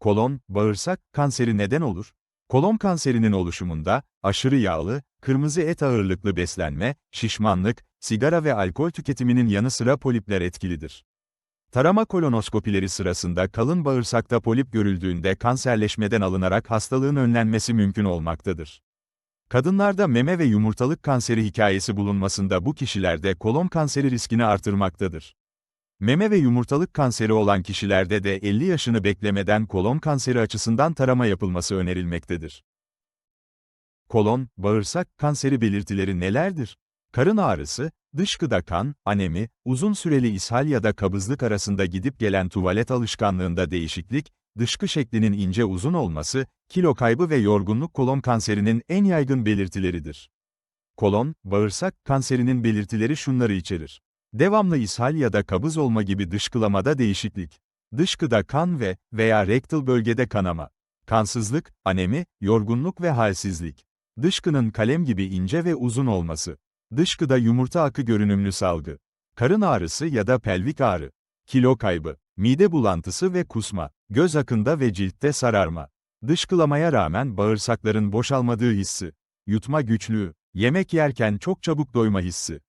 Kolon, bağırsak kanseri neden olur? Kolon kanserinin oluşumunda, aşırı yağlı, kırmızı et ağırlıklı beslenme, şişmanlık, sigara ve alkol tüketiminin yanı sıra polipler etkilidir. Tarama kolonoskopileri sırasında kalın bağırsakta polip görüldüğünde kanserleşmeden alınarak hastalığın önlenmesi mümkün olmaktadır. Kadınlarda meme ve yumurtalık kanseri hikayesi bulunmasında bu kişilerde kolon kanseri riskini artırmaktadır. Meme ve yumurtalık kanseri olan kişilerde de 50 yaşını beklemeden kolon kanseri açısından tarama yapılması önerilmektedir. Kolon, bağırsak kanseri belirtileri nelerdir? Karın ağrısı, dışkıda kan, anemi, uzun süreli ishal ya da kabızlık arasında gidip gelen tuvalet alışkanlığında değişiklik, dışkı şeklinin ince uzun olması, kilo kaybı ve yorgunluk kolon kanserinin en yaygın belirtileridir. Kolon, bağırsak kanserinin belirtileri şunları içerir. Devamlı ishal ya da kabız olma gibi dışkılamada değişiklik. Dışkıda kan ve veya rektal bölgede kanama. Kansızlık, anemi, yorgunluk ve halsizlik. Dışkının kalem gibi ince ve uzun olması. Dışkıda yumurta akı görünümlü salgı. Karın ağrısı ya da pelvik ağrı. Kilo kaybı. Mide bulantısı ve kusma. Göz akında ve ciltte sararma. Dışkılamaya rağmen bağırsakların boşalmadığı hissi. Yutma güçlüğü. Yemek yerken çok çabuk doyma hissi.